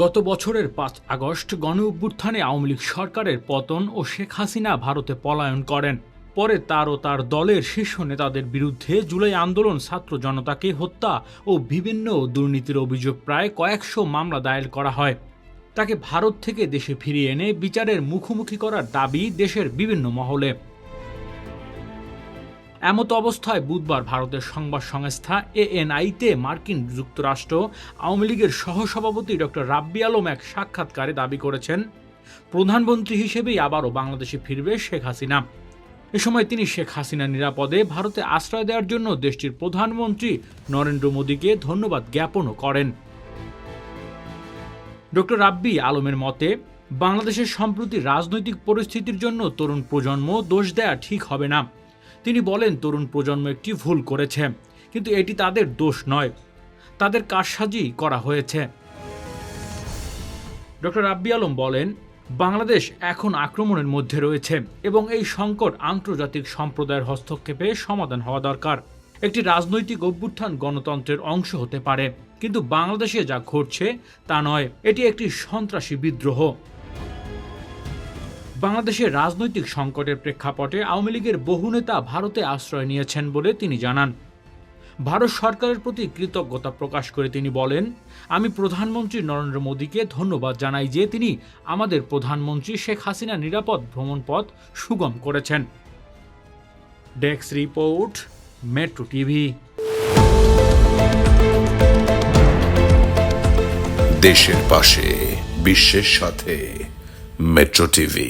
গত বছরের পাঁচ আগস্ট গণ অভ্যুত্থানে আওয়ামী লীগ সরকারের পতন ও শেখ হাসিনা ভারতে পলায়ন করেন। পরে তার ও তার দলের শীর্ষ নেতাদের বিরুদ্ধে জুলাই আন্দোলন ছাত্র জনতাকে হত্যা ও বিভিন্ন দুর্নীতির অভিযোগ প্রায় কয়েকশো মামলা দায়ের করা হয়। তাকে ভারত থেকে দেশে ফিরিয়ে এনে বিচারের মুখোমুখি করার দাবি দেশের বিভিন্ন মহলে। এমত অবস্থায় বুধবার ভারতের সংবাদ সংস্থা এএনআইতে মার্কিন যুক্তরাষ্ট্র, আওয়ামী লীগের সহসভাপতি ডক্টর রাব্বি আলম এক সাক্ষাৎকারে দাবি করেছেন, প্রধানমন্ত্রী হিসেবেই আবারও বাংলাদেশে ফিরবে শেখ হাসিনা। এ সময় তিনি শেখ হাসিনা নিরাপদে ভারতে আশ্রয় দেওয়ার জন্য দেশটির প্রধানমন্ত্রী নরেন্দ্র মোদীকে ধন্যবাদ জ্ঞাপনও করেন। ডক্টর রাব্বি আলমের মতে, বাংলাদেশের সম্প্রতি রাজনৈতিক পরিস্থিতির জন্য তরুণ প্রজন্ম দোষ দেয়া ঠিক হবে না। তিনি বলেন, তরুণ প্রজন্ম একটি ভুল করেছে, কিন্তু এটি তাদের দোষ নয়। তাদের কারসাজি করা হয়েছে। ডক্টর রাব্বি আলম বলেন, বাংলাদেশ এখন আক্রমণের মধ্যে রয়েছে এবং এই সংকট আন্তর্জাতিক সম্প্রদায়ের হস্তক্ষেপে সমাধান হওয়া দরকার। একটি রাজনৈতিক অভ্যুত্থান গণতন্ত্রের অংশ হতে পারে, কিন্তু বাংলাদেশে যা ঘটছে তা নয়। এটি একটি সন্ত্রাসী বিদ্রোহ। বাংলাদেশের রাজনৈতিক সংকটের প্রেক্ষাপটে আওয়ামী লীগের বহু নেতা ভারতে আশ্রয় নিয়েছেন বলে তিনি জানান। ভারত সরকারের প্রতি কৃতজ্ঞতা প্রকাশ করে তিনি বলেন, আমি প্রধানমন্ত্রী নরেন্দ্র মোদীকে ধন্যবাদ জানাই যে তিনি আমাদের প্রধানমন্ত্রী শেখ হাসিনা নিরাপদ ভ্রমণ পথ সুগম করেছেন। ডেক্স রিপোর্ট, মেট্রো টিভি। দেশের পাশে, বিশ্বের সাথে। Metro TV